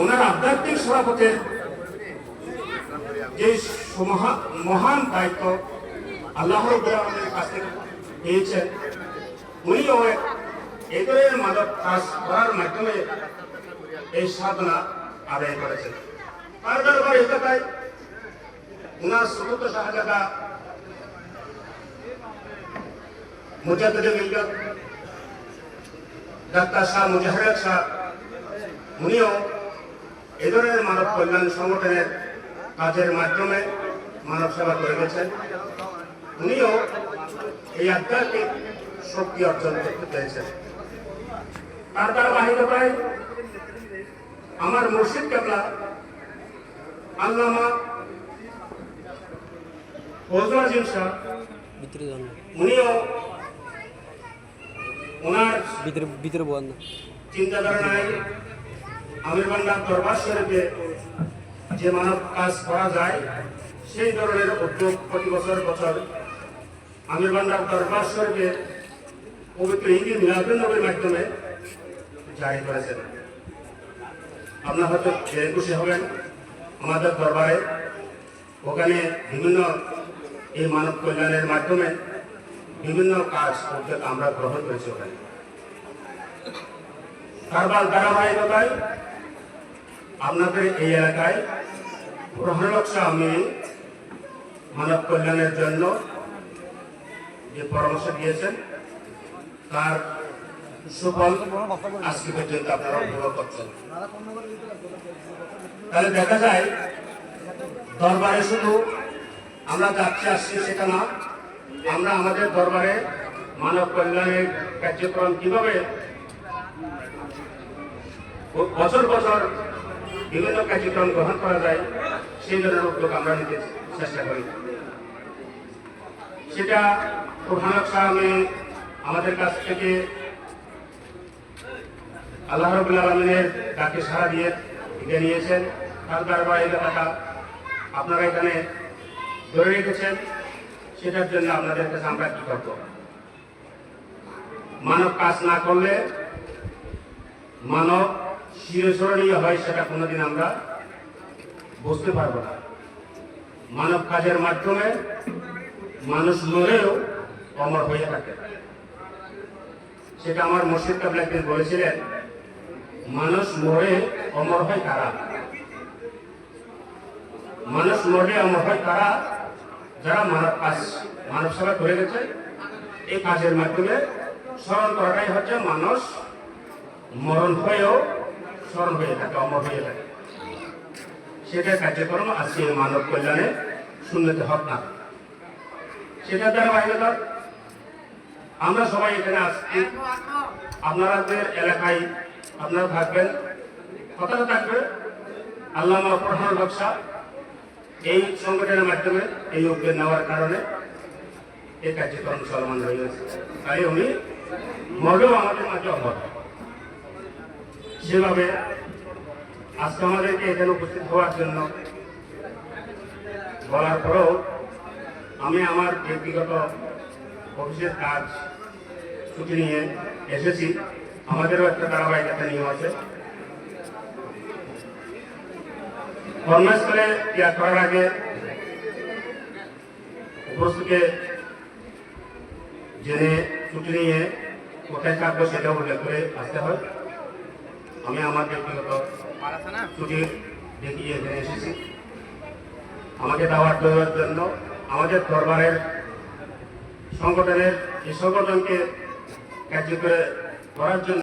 ওনার আধ্যাত্মিক সভাপতির যে মহান দায়িত্ব আল্লাহ আলামিনের কাছ পেয়েছেন, উনিও কাজ করার মাধ্যমে এই সাধনা আদায় করেছেন। তার দরবার এলাকায় মিল্লাত ডাক্তার শাহ মুজাহিদ শাহ উনিও এ ধরনের মানব কল্যাণ সংগঠনের কাজের মাধ্যমে মানব সেবা করে গেছেন। উনিও এই আধ্যাত্মিক শক্তি অর্জন করতে পেরেছেন। তার ধারাবাহিকতায় আমার মুর্শিদ কেবলা আল্লামা ফজল আজিম শাহ উনিও ভিতরে বলেন না। যে মানব কাজ করা যায়, সেই ধরনের উদ্যোগ প্রতি বছর বছর আমির মাধ্যমে জারি করেছেন। আপনার হয়তো জেনে খুশি হবেন, আমাদের দরবারে ওখানে বিভিন্ন এই মানব কল্যাণের মাধ্যমে বিভিন্ন কাজ আমরা গ্রহণ করেছি ওখানে। কারবার ধারাবাহিকতায় আপনাদের এই এলাকায় গ্রহণরক্ষা আমি মানব কল্যাণের জন্য যে পরামর্শ দিয়েছেন, তার সুফল আজকে পর্যন্ত আপনারা উপভোগ করছেন। তাহলে দেখা যায়, দরবারে শুধু আমরা যাচ্ছি, আসছি সেটা না। আমরা আমাদের দরবারে মানব কল্যাণের কার্যক্রম কীভাবে বছর বছর বিভিন্ন কার্যক্রম গ্রহণ করা যায়, সেই ধরনের উদ্যোগ আমরা নিতে চেষ্টা করি। সেটা প্রধান আমি আমাদের কাছ থেকে আল্লাহ রবুল আলমিনের ডাকে সারা দিয়ে লিখে নিয়েছেন। তার ধারাবাহিকতাটা আপনারা এখানে ধরে রেখেছেন, সেটার জন্য আপনাদের কাছে আমরা কৃতজ্ঞ। মানব কাজ না করলে মানব শিরস্মরণীয় হয় সেটা কোনোদিন আমরা বুঝতে পারব না। মানব কাজের মাধ্যমে মানুষ মরেও অমর হয়ে থাকে। সেটা আমার মুর্শিদ কাবলা একদিন বলেছিলেন, মানুষ মরে অমর হয় কারা? মানুষ মরে অমর হয় কারা? যারা মানব কাজ, মানব সেবা করে গেছে, এই কাজের মাধ্যমে স্মরণ করাটাই হচ্ছে মানুষ মরণ হয়েও স্মরণ হয়ে থাকে, অমর হয়ে থাকে। সেটা কার্যক্রম আজকে মানব কল্যাণে শূন্যতে হক না। সেটা দ্বারা বাহিরতা আমরা সবাই এখানে আসছি আপনাদের এলাকায় আপনারা থাকবেন, কথাটা থাকবে, আল্লামা প্রধান ব্যবসা এই সংগঠনের মাধ্যমে এই উদ্যোগ নেওয়ার কারণে এই কার্যক্রম চলমান হয়ে গেছে। তাই উনি মরেও আমাদের মাঝে অমর। সেভাবে আজকে আমাদেরকে এখানে উপস্থিত হওয়ার জন্য বলার পরেও আমি আমার ব্যক্তিগত অফিসের কাজ ছুটি নিয়ে এসেছি। আমাদেরও একটা ধারাবাহিক একটা নিয়ম আছে। কর্মস্থলে ত্যাগ করার আগে উপস্থিতকে জেনে, ছুটি নিয়ে কোথায় থাকব সেটা উল্লেখ করে আসতে হয়। আমি আমার ব্যক্তিগত ছুটির দেখিয়ে এখানে এসেছি আমাকে দাওয়াত দেওয়ার জন্য আমাদের দরবারের সংগঠনের এই সংগঠনকে কার্যকর করার জন্য